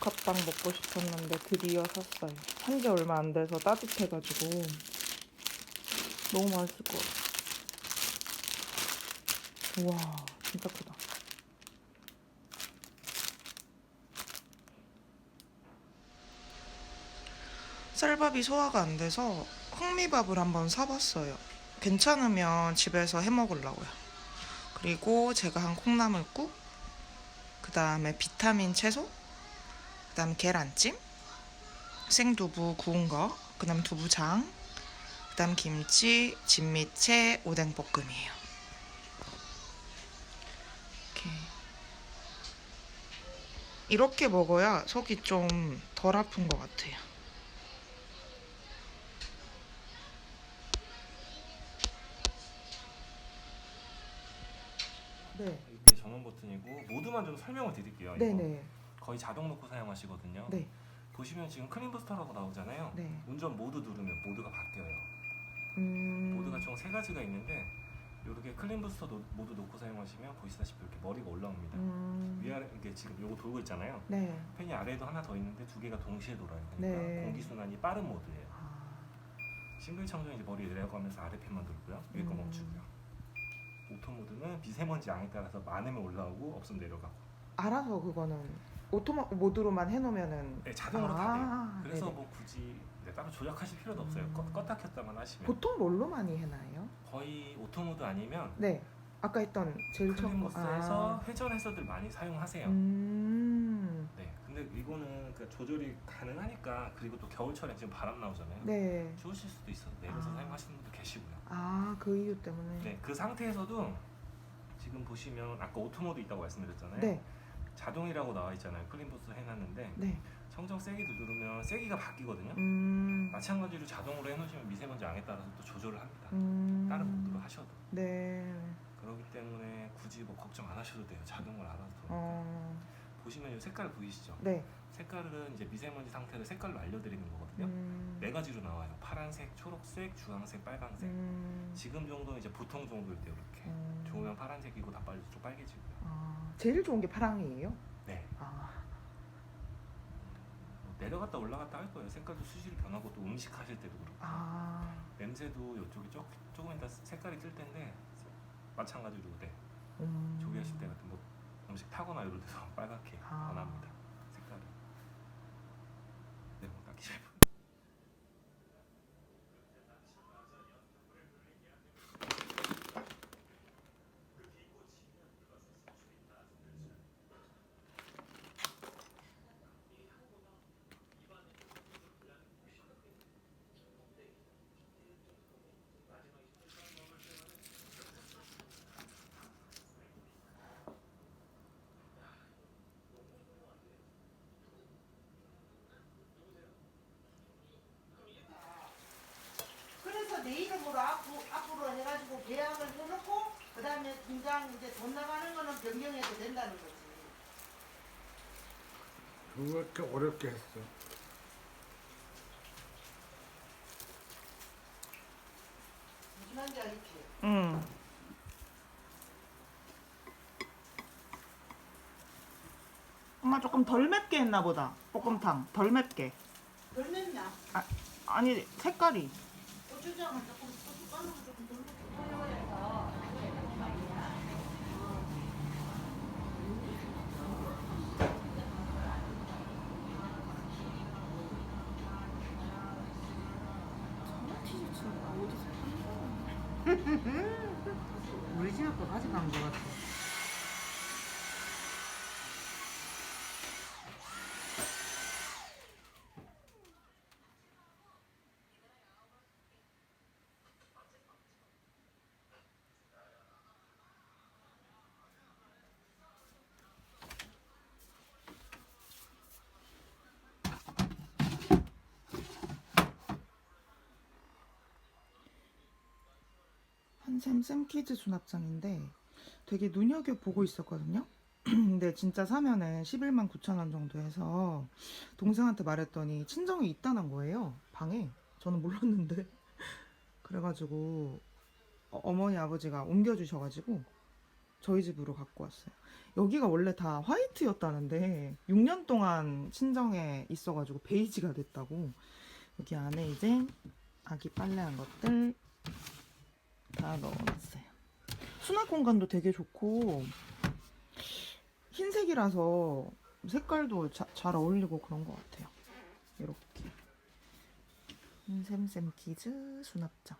모카빵 먹고 싶었는데 드디어 샀어요. 산 지 얼마 안 돼서 따뜻해가지고 너무 맛있을 것 같아. 우와, 진짜 크다. 쌀밥이 소화가 안 돼서 흑미밥을 한번 사봤어요. 괜찮으면 집에서 해 먹으려고요. 그리고 제가 한 콩나물국, 그 다음에 비타민 채소, 그 다음에 계란찜, 생두부 구운 거, 그 다음 두부장, 그 다음 김치, 진미채, 오뎅볶음이에요. 이렇게. 이렇게 먹어야 속이 좀 덜 아픈 것 같아요. 네. 이게 전원 버튼이고 모드만 좀 설명을 드릴게요. 이거 네네. 거 의 자동 놓고 사용하시거든요. 네. 보시면 지금 클린 부스터라고 나오잖아요. 네. 운전 모드 누르면 모드가 바뀌어요. 음. 모드가 총 세 가지가 있는데 이렇게 클린 부스터 노- 모드 놓고 사용하시면 보시다시피 이렇게 머리가 올라옵니다. 음. 위아래 이게 지금 요거 돌고 있잖아요. 네. 팬이 아래에도 하나 더 있는데 두 개가 동시에 돌아요. 그러니까 네. 공기 순환이 빠른 모드예요. 아. 싱글 청정이 이제 머리 내려가면서 아래 팬만 돌고요. 위에 거 음. 멈추고요. 오토 모드는 미세먼지 양에 따라서 많으면 올라오고 없으면 내려가고. 알아서 그거는 오토마 모드로만 해놓으면은 네, 자동으로 다 돼요. 아, 그래서 네네. 뭐 굳이 네, 따로 조작하실 필요도 없어요. 음. 껐, 껐다 켰다만 하시면 보통 뭘로 많이 해놔요? 거의 오토 모드 아니면 네. 아까 했던 제일 처음 거. 클린버스에서 회전 해서들 많이 사용하세요. 음. 네, 근데 이거는 그 조절이 가능하니까 그리고 또 겨울철에 지금 바람 나오잖아요. 네. 추우실 수도 있어서 내려서 아. 사용하시는 분도 계시고요. 아, 그 이유 때문에. 네, 그 상태에서도 지금 보시면 아까 오토 모드 있다고 말씀드렸잖아요. 네. 자동이라고 나와 있잖아요. 클린버스 해놨는데 네. 청정 세기 누르면 세기가 바뀌거든요. 음. 마찬가지로 자동으로 해놓으시면 미세먼지 양에 따라서 또 조절을 합니다. 음. 다른 모드로 하셔도 네. 그렇기 때문에 굳이 뭐 걱정 안 하셔도 돼요. 자동을 알아서 어. 보시면 이 색깔 보이시죠? 네. 색깔은 이제 미세먼지 상태를 색깔로 알려드리는 거거든요. 음. 네 가지로 나와요. 파란색, 초록색, 주황색, 빨간색. 음. 지금 정도는 이제 보통 정도일 때 이렇게 음. 좋으면 파란색이고 나빠질수록 빨개지고요. 아, 제일 좋은 게 파랑이에요? 네. 아. 뭐 내려갔다 올라갔다 할 거예요. 색깔도 수시로 변하고 또 음식 하실 때도 그렇고 아. 냄새도 이쪽이 조, 조금 이따 색깔이 뜰 텐데 마찬가지로 네. 음. 조리하실 때 같은 뭐 음식 타거나 이럴 때도 빨갛게 아. 변합니다. 색깔이. 네, 뭐 딱히 잘 보여요. 그래서 내 이름으로 앞으로, 앞으로 해가지고 계약을 해놓고 그 다음에 통장 이제 돈 나가는 거는 변경해도 된다는 거지. 그거 이렇게 어렵게 했어. 무슨 말인지 알겠지? 음. 엄마 조금 덜 맵게 했나 보다. 볶음탕 덜 맵게. 덜 맵냐? 아니 색깔이. 고추장을 조금 고춧가루를 조금 덜 넣고 우리 집 앞에 가져간 것 같아. 한 샘 샘키즈 수납장인데 되게 눈여겨 보고 있었거든요. 근데 진짜 사면은 11만 9천 원 정도 해서 동생한테 말했더니 친정이 있다는 거예요. 방에. 저는 몰랐는데. 그래가지고 어- 어머니 아버지가 옮겨주셔가지고 저희 집으로 갖고 왔어요. 여기가 원래 다 화이트였다는데 6년 동안 친정에 있어가지고 베이지가 됐다고 여기 안에 이제 아기 빨래한 것들 다 넣어놨어요. 수납 공간도 되게 좋고 흰색이라서 색깔도 자- 잘 어울리고 그런 것 같아요. 이렇게 샘샘 키즈 수납장